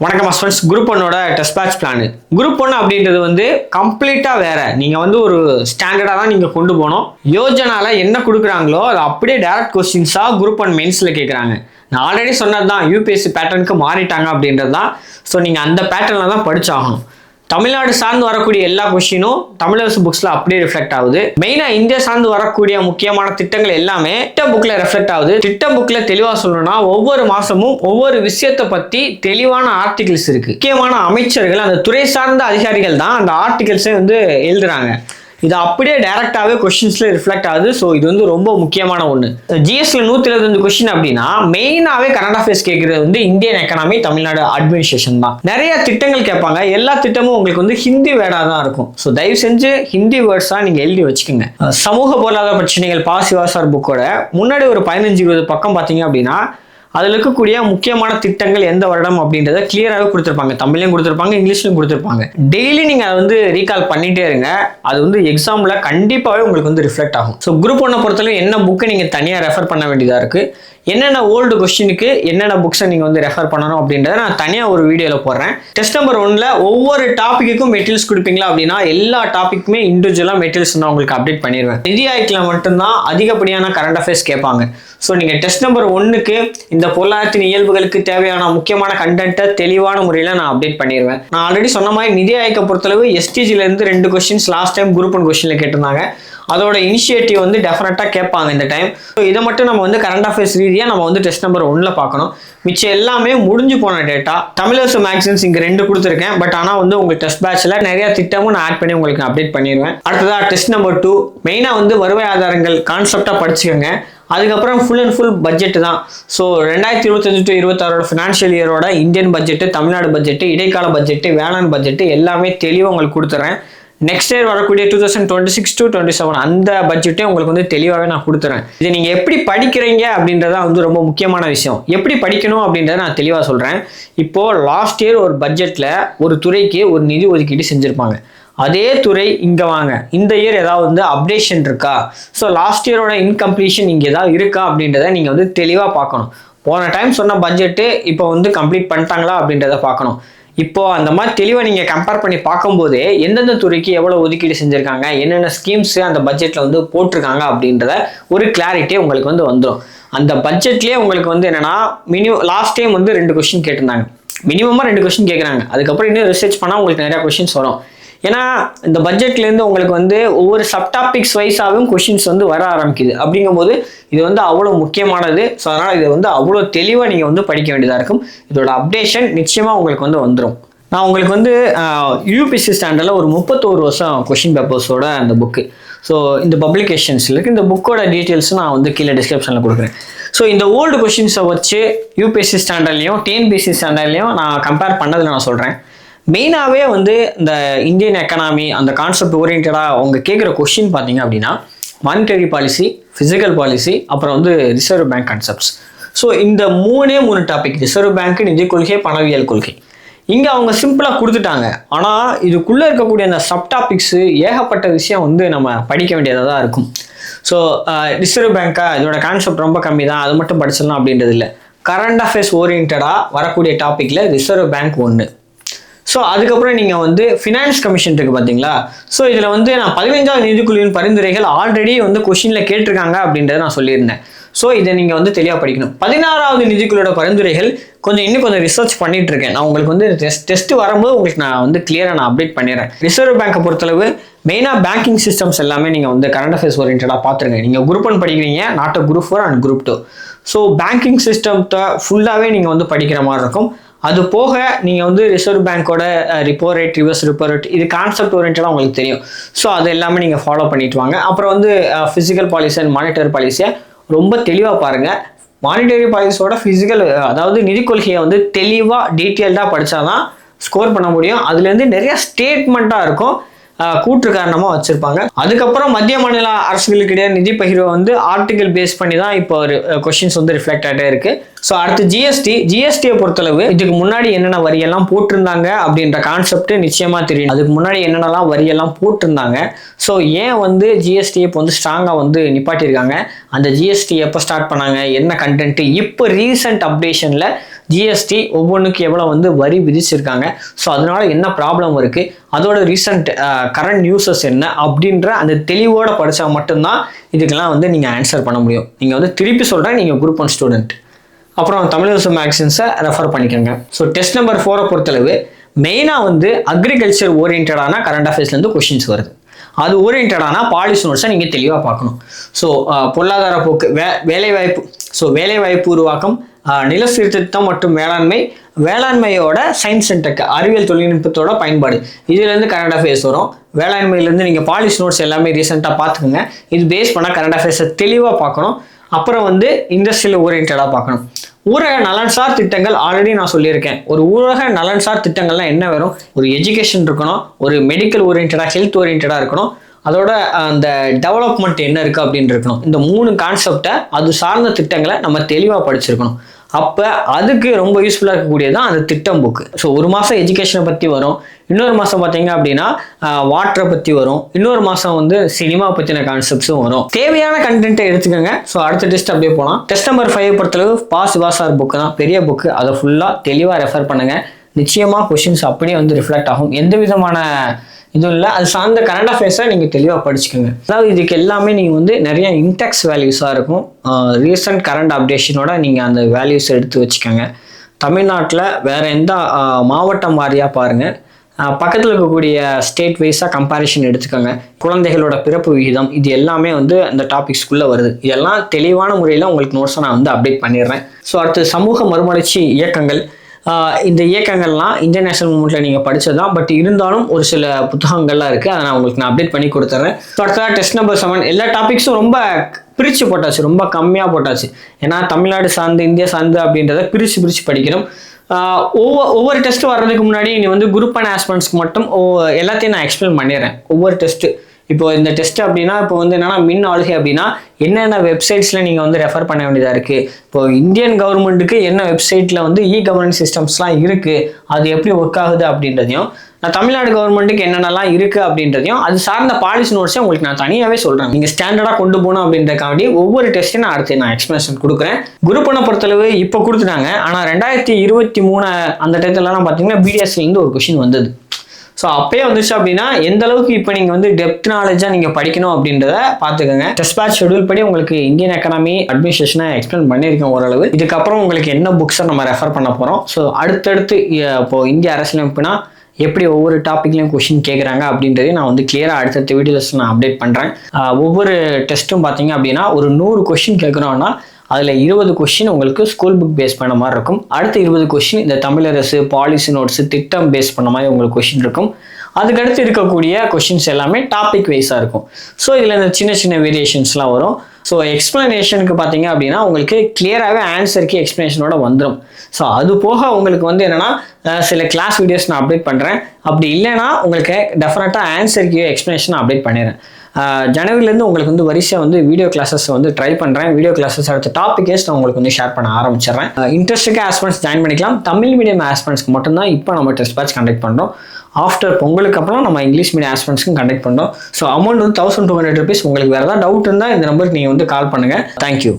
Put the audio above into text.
வணக்கம் husbands group ஒன்னோட test batch plan group one அப்படின்றது வந்து கம்ப்ளீட்டாக வேற. நீங்கள் வந்து ஒரு ஸ்டாண்டர்டாக தான் நீங்கள் கொண்டு போகணும். யோஜனால என்ன கொடுக்குறாங்களோ அது அப்படியே டேரக்ட் கொஸ்டின்ஸாக குரூப் ஒன் மெயின்ஸில் கேட்குறாங்க நான் ஆல்ரெடி சொன்னது தான் யூபிஎஸ்சி பேட்டர்னுக்கு மாறிட்டாங்க அப்படின்றது தான் ஸோ நீங்கள் அந்த பேட்டர்னில் தான் படிச்சாகணும். தமிழ்நாடு சார்ந்து வரக்கூடிய எல்லா கொஷினும் தமிழரசு புக்ஸ்ல அப்படியே ரிஃப்ளெக்ட் ஆகுது. மெயினா இந்தியா சார்ந்து வரக்கூடிய முக்கியமான திட்டங்கள் எல்லாமே திட்ட புக்ல ரெஃப்ளெக்ட் ஆகுது. திட்ட புக்ல தெளிவா சொல்லணும்னா ஒவ்வொரு மாசமும் ஒவ்வொரு விஷயத்தை பத்தி தெளிவான ஆர்டிகிள்ஸ் இருக்கு. முக்கியமான அமைச்சர்கள் அந்த துறை சார்ந்த அதிகாரிகள் தான் அந்த ஆர்டிகிள்ஸை வந்து எழுதுறாங்க. இது அப்படியே டைரக்டாகவே கொஷின்ஸில் ரிஃப்ளெக்ட் ஆகுது. ஸோ இது வந்து ரொம்ப முக்கியமான ஒன்று ஜிஎஸ்ல நூற்றி இருபத்தஞ்சு கொஸ்டின் அப்படின்னா மெயினாகவே கரண்ட் அஃபேர்ஸ் கேட்குறது வந்து இந்தியன் எக்கனாமி தமிழ்நாடு அட்மினிஸ்ட்ரேஷன் தான். நிறைய திட்டங்கள் கேட்பாங்க. எல்லா திட்டமும் உங்களுக்கு வந்து ஹிந்தி வேர்டாக தான் இருக்கும். ஸோ தயவு செஞ்சு ஹிந்தி வேர்ட்ஸாக நீங்கள் எழுதி வச்சுக்கோங்க. சமூக பொருளாதார பிரச்சனைகள் பாசிவாசார் புக்கோட முன்னாடி ஒரு பதினஞ்சு இருபது பக்கம் பார்த்தீங்க அப்படின்னா அதில் இருக்கக்கூடிய முக்கியமான திட்டங்கள் எந்த வருடம் அப்படின்றத கிளியராகவே கொடுத்துருப்பாங்க. தமிழ்லையும் கொடுத்துருப்பாங்க இங்கிலீஷ்லையும் கொடுத்துருப்பாங்க. டெய்லி நீங்கள் அதை வந்து ரீகால் பண்ணிட்டே இருங்க. அது வந்து எக்ஸாமில் கண்டிப்பாகவே உங்களுக்கு வந்து ரிஃப்ளெக்ட் ஆகும். ஸோ குரூப் ஒன்னை பொறுத்தவரைக்கும் என்ன புக்கை நீங்கள் தனியாக ரெஃபர் பண்ண வேண்டியதாக இருக்குது என்னென்ன ஓல்டு கொஸ்டினுக்கு என்னென்ன புக்ஸை நீங்கள் வந்து ரெஃபர் பண்ணணும் அப்படின்றத நான் தனியாக ஒரு வீடியோவில் போடுறேன். டெஸ்ட் நம்பர் ஒன்ல ஒவ்வொரு டாப்பிக்குக்கும் மெட்டீரியல்ஸ் கொடுப்பீங்களா அப்படின்னா எல்லா டாப்பிக்குமே இண்டிவிஜுவலாக மெட்டீரியல்ஸ் நான் உங்களுக்கு அப்டேட் பண்ணிடுவேன் நிதி ஆய்க்கில் மட்டும்தான் அதிகப்படியான கரண்ட் அஃபேர்ஸ் கேட்பாங்க. ஸோ நீங்கள் டெஸ்ட் நம்பர் ஒன்றுக்கு இந்த பொருளாதாரத்தின் இயல்புகளுக்கு தேவையான முக்கியமான கண்டென்ட்டை தெளிவான முறையில் நான் அப்டேட் பண்ணிடுவேன் நான் ஆல்ரெடி சொன்ன மாதிரி நிதி ஆய்க்க பொறுத்தளவு STG ரெண்டு questions last time group one கொஸ்டினில் கேட்டிருந்தாங்க. அதோட இனிஷியேட்டிவ் வந்து டெஃபினட்டாக கேட்பாங்க இந்த டைம் ஸோ இதை மட்டும் நம்ம வந்து கரண்ட் அஃபேர்ஸ் ரீதியாக நம்ம வந்து டெஸ்ட் நம்பர் ஒன்ல பார்க்கணும். மிச்சம் எல்லாமே முடிஞ்சு போன டேட்டா தமிழர்ஸ் மேக்சின்ஸ் இங்கே ரெண்டு கொடுத்துருக்கேன். பட் ஆனால் வந்து உங்களுக்கு டெஸ்ட் பேட்சில் நிறைய திட்டமும் நான் ஆட் பண்ணி உங்களுக்கு அப்டேட் பண்ணிடுவேன். அடுத்ததாக டெஸ்ட் நம்பர் டூ மெயினாக வந்து வருவாய் ஆதாரங்கள் கான்செப்டாக படிச்சுக்கோங்க. அதுக்கப்புறம் ஃபுல் அண்ட் ஃபுல் பட்ஜெட் தான். ஸோ ரெண்டாயிரத்தி இருபத்தஞ்சு டு இருபத்தாறோட ஃபினான்ஷியல் இயரோட இந்தியன் பட்ஜெட்டு தமிழ்நாடு பட்ஜெட்டு இடைக்கால பட்ஜெட்டு வேளாண் பட்ஜெட்டு எல்லாமே தெளிவாக உங்களுக்கு கொடுத்துறேன். நெக்ஸ்ட் இயர் வரக்கூடிய two thousand twenty six to twenty seven அந்த பட்ஜெட்டே உங்களுக்கு வந்து தெளிவாகவே நான் கொடுத்துறேன். இது நீங்கள் எப்படி படிக்கிறீங்க அப்படின்றத வந்து ரொம்ப முக்கியமான விஷயம். எப்படி படிக்கணும் அப்படின்றத நான் தெளிவாக சொல்கிறேன் இப்போது லாஸ்ட் இயர் ஒரு பட்ஜெட்டில் ஒரு துறைக்கு ஒரு நிதி ஒதுக்கீடு செஞ்சுருப்பாங்க. அதே துறை இங்கே வாங்க. இந்த இயர் ஏதாவது வந்து அப்டேஷன் இருக்கா? ஸோ லாஸ்ட் இயரோட இன்கம்ப்ளீஷன் இங்கே ஏதாவது இருக்கா அப்படின்றத நீங்கள் வந்து தெளிவாக பார்க்கணும். போன டைம் சொன்ன பட்ஜெட்டு இப்போ வந்து கம்ப்ளீட் பண்ணிட்டாங்களா அப்படின்றத பார்க்கணும். இப்போ அந்த மாதிரி தெளிவாக நீங்கள் கம்பேர் பண்ணி பார்க்கும்போதே எந்தெந்த துறைக்கு எவ்வளோ ஒதுக்கீடு செஞ்சுருக்காங்க என்னென்ன ஸ்கீம்ஸ் அந்த பட்ஜெட்டில் வந்து போட்டிருக்காங்க அப்படின்றத ஒரு கிளாரிட்டி உங்களுக்கு வந்து வந்துடும் அந்த பட்ஜெட்லேயே உங்களுக்கு வந்து என்னென்னா மினிமம் லாஸ்ட் டைம் வந்து ரெண்டு கொஸ்டின் கேட்டிருந்தாங்க. மினிமமாக ரெண்டு கொஸ்டின் கேட்குறாங்க அதுக்கப்புறம் இன்னும் ரிசர்ச் பண்ணால் உங்களுக்கு நிறையா கொஸ்டின்ஸ் வரும். ஏன்னா இந்த பட்ஜெட்லேருந்து உங்களுக்கு வந்து ஒவ்வொரு சப்டாபிக்ஸ் வைஸாகவும் கொஷின்ஸ் வந்து வர ஆரம்பிக்குது. அப்படிங்கும்போது இது வந்து அவ்வளோ முக்கியமானது. ஸோ அதனால் இது வந்து அவ்வளோ தெளிவாக நீங்கள் வந்து படிக்க வேண்டியதாக இருக்கும். இதோட அப்டேஷன் நிச்சயமாக உங்களுக்கு வந்து வந்துடும் நான் உங்களுக்கு வந்து யூபிசி ஸ்டாண்டர்டில் ஒரு முப்பத்தோரு வருஷம் கொஷின் பேப்பர்ஸோட அந்த புக்கு ஸோ இந்த பப்ளிகேஷன்ஸ் இருக்குது இந்த புக்கோட டீட்டெயில்ஸ் நான் வந்து கீழே டிஸ்கிரிப்ஷனில் கொடுக்குறேன். ஸோ இந்த ஓல்டு கொஷின்ஸை வச்சு யூபிஎஸ்சி ஸ்டாண்டர்ட்லையும் டிஎன்பிஎஸ்சி ஸ்டாண்டர்ட்லையும் நான் கம்பேர் பண்ணதில் நான் சொல்கிறேன் மெயினாகவே வந்து இந்த இந்தியன் எக்கனாமி அந்த கான்செப்ட் ஓரியன்டாக அவங்க கேட்குற கொஷின் பார்த்தீங்க அப்படின்னா மானிட்டரி பாலிசி ஃபிசிக்கல் பாலிசி அப்புறம் வந்து ரிசர்வ் பேங்க் கான்செப்ட்ஸ் ஸோ இந்த மூணே மூணு டாபிக் ரிசர்வ் பேங்க் நிதி கொள்கை பணவியல் கொள்கை. இங்கே அவங்க சிம்பிளாக கொடுத்துட்டாங்க. ஆனால் இதுக்குள்ளே இருக்கக்கூடிய அந்த சப் டாபிக்ஸு ஏகப்பட்ட விஷயம் வந்து நம்ம படிக்க வேண்டியதாக தான் இருக்கும் ஸோ ரிசர்வ் பேங்க்கா இதோட கான்செப்ட் ரொம்ப கம்மி தான் அது மட்டும் படிச்சிடலாம் அப்படின்றது இல்லை. கரண்ட் அஃபேர்ஸ் ஓரியன்டாக வரக்கூடிய டாப்பிக்கில் ரிசர்வ் பேங்க் ஒன்று ஸோ அதுக்கப்புறம் நீங்கள் வந்து ஃபினான்ஸ் கமிஷன் இருக்குது பார்த்தீங்களா ஸோ இதில் வந்து நான் பதினைஞ்சாவது நிதிக்குழுவின் பரிந்துரைகள் ஆல்ரெடி வந்து கொஷினில் கேட்டிருக்காங்க அப்படின்றத நான் சொல்லியிருந்தேன். ஸோ இதை நீங்கள் வந்து தெளிவாக படிக்கணும். பதினாறாவது நிதிக்குழுவோட பரிந்துரைகள் கொஞ்சம் இன்னும் கொஞ்சம் ரிசர்ச் பண்ணிட்டு இருக்கேன் நான் உங்களுக்கு வந்து டெஸ்ட் டெஸ்ட் வரும்போது உங்களுக்கு நான் வந்து கிளியராக நான் அப்டேட் பண்ணிடுறேன். ரிசர்வ் பேங்கை பொறுத்தளவு மெயினாக பேங்கிங் சிஸ்டம்ஸ் எல்லாமே நீங்கள் வந்து கரண்ட் அஃபேர்ஸ் ஓரியன்டாக பார்த்துருங்க. நீங்கள் குரூப் ஒன் படிக்கிறீங்க not group four and group two so banking சிஸ்டத்தை ஃபுல்லாகவே நீங்கள் வந்து படிக்கிற மாதிரி இருக்கும். அது போக நீங்கள் வந்து reserve பேங்க்கோட repo rate reverse repo rate இது கான்செப்ட் ஓரியன்டாக உங்களுக்கு தெரியும். ஸோ அது எல்லாமே நீங்கள் ஃபாலோ பண்ணிட்டு வாங்க. அப்புறம் வந்து ஃபிசிக்கல் பாலிசி அண்ட் மானிட்டரி பாலிசியை ரொம்ப தெளிவாக பாருங்கள் மானிட்டரி பாலிசியோட ஃபிசிக்கல் அதாவது நிதி கொள்கையை வந்து தெளிவாக டீட்டெயில்டாக படித்தாதான் ஸ்கோர் பண்ண முடியும். அதுலேருந்து நிறைய ஸ்டேட்மெண்ட்டாக இருக்கும். கூற்று காரணமாக வச்சுருப்பாங்க. அதுக்கப்புறம் மத்திய மாநில அரசுகளுக்கு இடையே நிதி பகிர்வை வந்து ஆர்டிகல் பேஸ் பண்ணி தான் இப்போ ஒரு கொஷின்ஸ் வந்து ரிஃப்ளெக்ட் ஆகிட்டே இருக்கு. ஸோ அடுத்து ஜிஎஸ்டி ஜிஎஸ்டியை பொறுத்தளவு இதுக்கு முன்னாடி என்னென்ன வரியெல்லாம் போட்டிருந்தாங்க அப்படின்ற கான்செப்ட் நிச்சயமாக தெரியும். அதுக்கு முன்னாடி என்னென்னலாம் வரியெல்லாம் போட்டிருந்தாங்க. ஸோ ஏன் வந்து ஜிஎஸ்டி இப்போ வந்து ஸ்ட்ராங்காக வந்து நிப்பாட்டியிருக்காங்க? அந்த ஜிஎஸ்டி எப்போ ஸ்டார்ட் பண்ணாங்க? என்ன கண்டென்ட் இப்போ ரீசெண்ட் அப்டேஷனில் ஜிஎஸ்டி ஒவ்வொன்றுக்கு எவ்வளோ வந்து வரி விதிச்சிருக்காங்க. ஸோ அதனால என்ன ப்ராப்ளம் இருக்குது அதோட ரீசன்ட் கரண்ட் நியூஸஸ் என்ன? அப்படின்ற அந்த தெளிவோட படித்தா மட்டும்தான் இதுக்கெல்லாம் வந்து நீங்கள் ஆன்சர் பண்ண முடியும். நீங்கள் வந்து திருப்பி சொல்கிறேன் நீங்கள் குரூப் ஒன் ஸ்டூடெண்ட் அப்புறம் தமிழரசு மேக்சின்ஸை ரெஃபர் பண்ணிக்கோங்க. ஸோ டெஸ்ட் நம்பர் ஃபோரை பொறுத்தளவு மெயினாக வந்து அக்ரிகல்ச்சர் ஓரியன்டான கரண்ட் அஃபேர்ஸ்லேருந்து கொஷின்ஸ் வருது. அது ஓரியன்டான பாலிசி நோட்ஸை நீங்கள் தெளிவாக பார்க்கணும். ஸோ பொருளாதார போக்கு வே வேலைவாய்ப்பு ஸோ வேலைவாய்ப்பு உருவாக்கம் நில சீர்திருத்தம் மற்றும் வேளாண்மை வேளாண்மையோட சயின்ஸ் அண்ட் டெக் அறிவியல் தொழில்நுட்பத்தோட பயன்பாடு. இதுலேருந்து கரண்ட் அஃபேர்ஸ் வரும். வேளாண்மையிலேருந்து நீங்கள் பாலிசி நோட்ஸ் எல்லாமே ரீசெண்டாக பார்த்துக்குங்க. இது பேஸ் பண்ணால் கரண்ட் அஃபேர்ஸை தெளிவாக பார்க்கணும். அப்புறம் வந்து இண்டஸ்ட்ரியல் ஓரியன்டாக பார்க்கணும். ஊரக நலன்சார் திட்டங்கள் ஆல்ரெடி நான் சொல்லியிருக்கேன். ஒரு ஊரக நலன்சார் திட்டங்கள்லாம் என்ன வரும்? ஒரு எஜுகேஷன் இருக்கணும். ஒரு மெடிக்கல் ஓரியன்டாக ஹெல்த் ஓரியன்டாக இருக்கணும். அதோட அந்த டெவலப்மெண்ட் என்ன இருக்குது அப்படின்னு இருக்கணும். இந்த மூணு கான்செப்டை அது சார்ந்த திட்டங்களை நம்ம தெளிவாக படிச்சிருக்கணும். அப்போ அதுக்கு ரொம்ப யூஸ்ஃபுல்லாக இருக்கக்கூடியது தான் அந்த திட்டம் புக்கு ஸோ ஒரு மாதம் எஜுகேஷனை பற்றி வரும். இன்னொரு மாதம் பார்த்தீங்க அப்படின்னா வாட்டரை பற்றி வரும். இன்னொரு மாதம் வந்து சினிமா பற்றின கான்செப்ட்ஸும் வரும். தேவையான கண்டென்ட்டை எடுத்துக்கோங்க. ஸோ அடுத்த டெஸ்ட் அப்படியே போகலாம் டெஸ்ட் நம்பர் ஃபைவ் பொறுத்தளவு பாஸ் சிவாசார் புக்கு தான். பெரிய புக்கு அதை ஃபுல்லாக தெளிவாக ரெஃபர் பண்ணுங்கள் நிச்சயமாக கொஷின்ஸ் அப்படியே வந்து ரிஃப்ளெக்ட் ஆகும். எந்த விதமான இதுவும் இல்லை அது சார்ந்த கரண்ட் அஃபேர்ஸை நீங்கள் தெளிவாக படிச்சுக்கோங்க. அதாவது இதுக்கு எல்லாமே நீங்கள் வந்து நிறைய இன்டெக்ஸ் வேல்யூஸாக இருக்கும். ரீசன்ட் கரண்ட் அப்டேஷனோட நீங்கள் அந்த வேல்யூஸ் எடுத்து வச்சுக்கோங்க. தமிழ்நாட்டில் வேறு எந்த மாவட்டம் வாரியாக பாருங்கள் பக்கத்தில் இருக்கக்கூடிய ஸ்டேட் வைஸாக கம்பேரிஷன் எடுத்துக்கோங்க. குழந்தைகளோட பிறப்பு விகிதம் இது எல்லாமே வந்து அந்த டாபிக்ஸ்க்குள்ளே வருது. இதெல்லாம் தெளிவான முறையில் உங்களுக்கு நோட்ஸை நான் வந்து அப்டேட் பண்ணிடுறேன். ஸோ அடுத்து சமூக மறுமலர்ச்சி இயக்கங்கள். இந்த இயக்கங்கள்லாம் இந்தியன் நேஷனல் மூமெண்ட்டில் நீங்கள் படித்தது தான் பட் இருந்தாலும் ஒரு சில புத்தகங்கள்லாம் இருக்குது அதை நான் உங்களுக்கு நான் அப்டேட் பண்ணி கொடுத்துட்றேன் ஸோ அடுத்ததாக டெஸ்ட் நம்பர் செவன் எல்லா டாபிக்ஸும் ரொம்ப பிரித்து போட்டாச்சு. ரொம்ப கம்மியாக போட்டாச்சு. ஏன்னா தமிழ்நாடு சார்ந்து இந்தியா சார்ந்து அப்படின்றத பிரித்து பிரித்து படிக்கணும். ஒவ்வொரு ஒவ்வொரு டெஸ்ட் வர்றதுக்கு முன்னாடி நீ வந்து குரூப் அண்ட் ஆஸ்பரன்ஸ்க்கு மட்டும் எல்லாத்தையும் நான் எக்ஸ்பிளைன் பண்ணிடுறேன். ஒவ்வொரு டெஸ்ட்டு இப்போ இந்த டெஸ்ட் அப்படின்னா இப்போ வந்து என்னன்னா மின் ஆளுகை அப்படின்னா என்னென்ன வெப்சைட்ஸில் நீங்கள் வந்து ரெஃபர் பண்ண வேண்டியதாக இருக்குது இப்போ இந்தியன் கவர்மெண்ட்டுக்கு என்ன வெப்சைட்டில் வந்து இ கவர்னன்ஸ் சிஸ்டம்ஸ்லாம் இருக்குது அது எப்படி ஒர்க் ஆகுது அப்படின்றதையும் நான் தமிழ்நாடு கவர்மெண்ட்டுக்கு என்னென்னலாம் இருக்குது அப்படின்றதையும் அது சார்ந்த பாலிசி நோட்ஸை உங்களுக்கு நான் தனியாகவே சொல்கிறேன் நீங்கள் ஸ்டாண்டர்டாக கொண்டு போகணும் அப்படின்றக்காண்டி ஒவ்வொரு டெஸ்ட்டையும் நான் அடுத்து நான் எக்ஸ்பிளேஷன் கொடுக்குறேன். குரூப் ஒன்றை பொறுத்தளவு இப்போ கொடுத்துட்டாங்க. ஆனால் ரெண்டாயிரத்தி இருபத்தி மூணு அந்த டயத்துலலாம் பார்த்தீங்கன்னா பிடிஎஸ்லேருந்து ஒரு கொஷின் வந்தது. ஸோ அப்பயே வந்துச்சு அப்படின்னா எந்த அளவுக்கு இப்போ நீங்கள் வந்து டெப்த் நாலேஜாக நீங்கள் படிக்கணும் அப்படின்றத பார்த்துக்கோங்க டெஸ்ட் பேட்ச் ஷெடியூல் படி உங்களுக்கு இந்தியன் எக்கனாமி அட்மினிஸ்ட்ரேஷனை எக்ஸ்பிளைன் பண்ணியிருக்கேன் ஓரளவு. இதுக்கப்புறம் உங்களுக்கு என்ன புக்ஸை நம்ம ரெஃபர் பண்ண போகிறோம் ஸோ அடுத்தடுத்து இப்போது இப்போ இந்திய அரசியலமைப்புனா எப்படி ஒவ்வொரு டாப்பிக்லையும் கொஷின் கேட்குறாங்க அப்படின்றதையும் நான் வந்து கிளியராக அடுத்தடுத்த வீடியோஸ் நான் அப்டேட் பண்ணுறேன் ஒவ்வொரு டெஸ்ட்டும் பார்த்தீங்க அப்படின்னா ஒரு நூறு கொஷின் கேட்குறோன்னா அதில் இருபது கொஷின் உங்களுக்கு ஸ்கூல் புக் பேஸ் பண்ண மாதிரி இருக்கும். அடுத்த இருபது கொஷின் இந்த தமிழரசு பாலிசி நோட்ஸு திட்டம் பேஸ் பண்ண மாதிரி உங்களுக்கு கொஷின் இருக்கும். அதுக்கடுத்து இருக்கக்கூடிய கொஷின்ஸ் எல்லாமே டாபிக் வைஸாக இருக்கும். ஸோ இதில் இந்த சின்ன சின்ன வேரியேஷன்ஸ்லாம் வரும். ஸோ எக்ஸ்ப்ளனேஷனுக்கு பார்த்தீங்க அப்படின்னா உங்களுக்கு கிளியராகவே ஆன்சருக்கு எக்ஸ்ப்ளனேஷனோட வந்துடும் ஸோ அது போக உங்களுக்கு வந்து என்னென்னா சில கிளாஸ் வீடியோஸ் நான் அப்டேட் பண்ணுறேன் அப்படி இல்லைன்னா உங்களுக்கு டெஃபினட்டாக ஆன்சருக்கு எக்ஸ்ப்ளனேஷன் அப்டேட் பண்ணிடுறேன். ஜனவரிலேருந்து உங்களுக்கு வந்து வரிசையாக வந்து வீடியோ கிளாஸஸ் வந்து ட்ரை பண்ணுறேன் வீடியோ கிளாஸஸ் அடுத்த டாப்பிக்கேஸ் நான் உங்களுக்கு வந்து ஷேர் பண்ண ஆரம்பிச்சிடுறேன். இன்ட்ரெஸ்ட்டுக்கு ஆஸ்பரன்ஸ் ஜாயின் பண்ணிக்கலாம். தமிழ் மீடியம் ஆஸ்பரன்ஸ்க்கு மட்டும்தான் இப்போ நம்ம டெஸ்ட் பேட்ச் கண்டக்ட் பண்ணுறோம் ஆஃப்டர் பொங்கலுக்கு அப்புறம் நம்ம இங்கிலீஷ் மீடியம் ஆஸ்பரன்ஸ்க்கும் கண்டக்ட் பண்ணுறோம் ஸோ அமௌண்ட் வந்து தௌசண்ட் டூ ஹண்ட்ரட் ருபீஸ் உங்களுக்கு வேறு ஏதாவது டவுட் இருந்தால் இந்த நம்பருக்கு நீங்கள் வந்து கால் பண்ணுங்கள் தேங்க்யூ